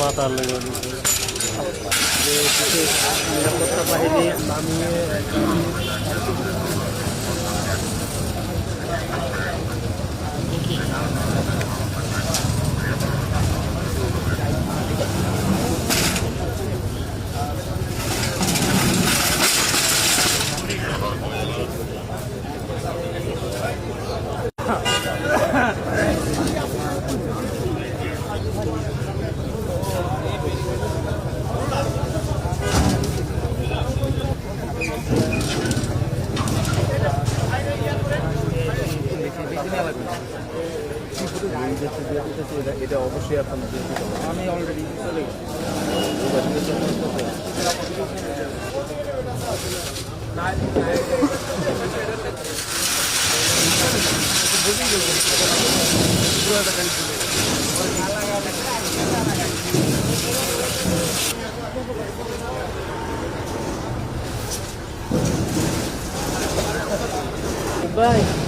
মাথার লেগে এটা অবশ্যই আপনার আমি অলরেডি চলে ভাই